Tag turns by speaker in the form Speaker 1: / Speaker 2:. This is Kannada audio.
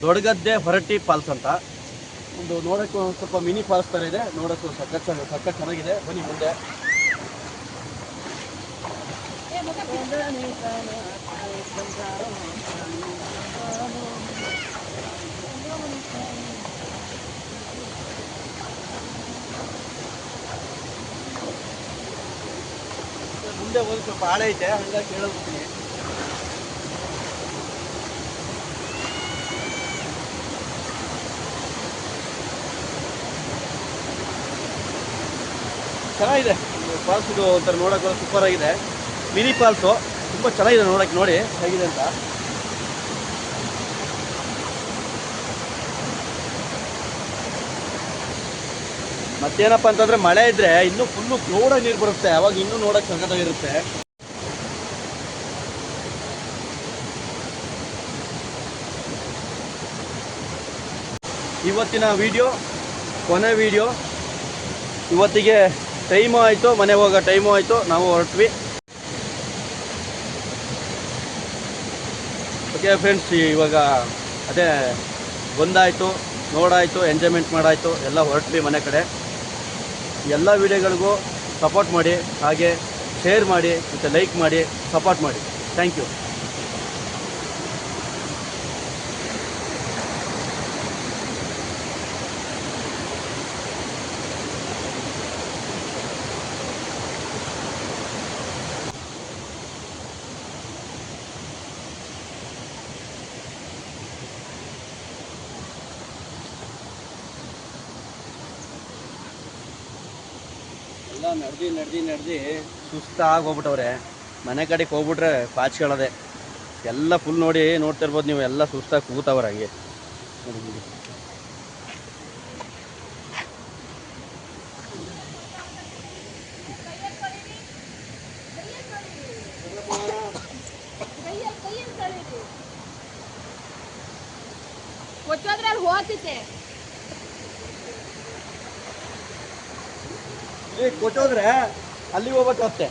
Speaker 1: ದೊಡ್ಡಗದ್ದೆ ಹೊರಟ್ಟಿ ಫಾಲ್ಸ್ ಅಂತ. ಒಂದು ನೋಡೋಕ್ಕೆ ಒಂದು ಸ್ವಲ್ಪ ಮಿನಿ ಫಾಲ್ಸ್ ತರ ಇದೆ. ನೋಡೋಕ್ಕೆ ಸಖತ್ ಸಖತ್ ಚೆನ್ನಾಗಿದೆ. ಬನ್ನಿ ಮುಂದೆ. ಮುಂದೆ ಹೋಗಿ ಸ್ವಲ್ಪ ಆಳೆ ಐತೆ ಹಂಗಾಗಿ ಕೇಳೋಗ್ತೀನಿ ಚೆನ್ನಾಗಿದೆ. ಫಾಲ್ಸ್ ಇದು ಒಂಥರ ನೋಡೋಕೆ ಸೂಪರ್ ಆಗಿದೆ. ಮಿನಿ ಫಾಲ್ಸು ತುಂಬ ಚೆನ್ನಾಗಿದೆ ನೋಡೋಕೆ ನೋಡಿ, ಹೇಗಿದೆ ಅಂತ. ಮತ್ತೇನಪ್ಪ ಅಂತಂದ್ರೆ ಮಳೆ ಇದ್ರೆ ಇನ್ನೂ ಫುಲ್ಲು ಕ್ಲೌಡಾಗಿ ನೀರು ಬರುತ್ತೆ. ಅವಾಗ ಇನ್ನೂ ನೋಡೋಕೆ ಸಖತ್ತಾಗಿರುತ್ತೆ. ಇವತ್ತಿನ ವಿಡಿಯೋ ಕೊನೆ ವಿಡಿಯೋ ಇವತ್ತಿಗೆ ಟೈಮು ಆಯಿತು ಮನೆಗೆ ಹೋಗೋ ಟೈಮು ಆಯಿತು, ನಾವು ಹೊರಟ್ವಿ. ಓಕೆ ಫ್ರೆಂಡ್ಸ್ ಇವಾಗ ಅದೇ ಬಂದಾಯಿತು, ನೋಡಾಯಿತು ಎಂಜಾಯ್ಮೆಂಟ್ ಮಾಡಾಯಿತು, ಎಲ್ಲ ಹೊರಟ್ವಿ ಮನೆ ಕಡೆ. ಎಲ್ಲ ವಿಡಿಯೋಗಳಿಗೂ ಸಪೋರ್ಟ್ ಮಾಡಿ, ಹಾಗೆ ಶೇರ್ ಮಾಡಿ, ಮತ್ತು ಲೈಕ್ ಮಾಡಿ ಸಪೋರ್ಟ್ ಮಾಡಿ. ಥ್ಯಾಂಕ್ ಯು ಎಲ್ಲ ನಡೆದು ನಡೆದು ನಡೆದು ಸುಸ್ತಾಗಿ ಹೋಗ್ಬಿಟ್ಟವ್ರೆ ಮನೆ ಕಡೆಗೆ ಹೋಗ್ಬಿಟ್ರೆ ಪಾಚ್ಕೊಳ್ಳೋದೆ ಎಲ್ಲ ಫುಲ್ ನೋಡಿ ನೋಡ್ತಿರ್ಬೋದು ನೀವು, ಎಲ್ಲ ಸುಸ್ತಾಗಿ ಕೂತವ್ರ ಹಂಗೆ. ನೋಡಿ ಈಗ ಕೊಟ್ಟೋದ್ರೆ ಅಲ್ಲಿ ಅಷ್ಟೇ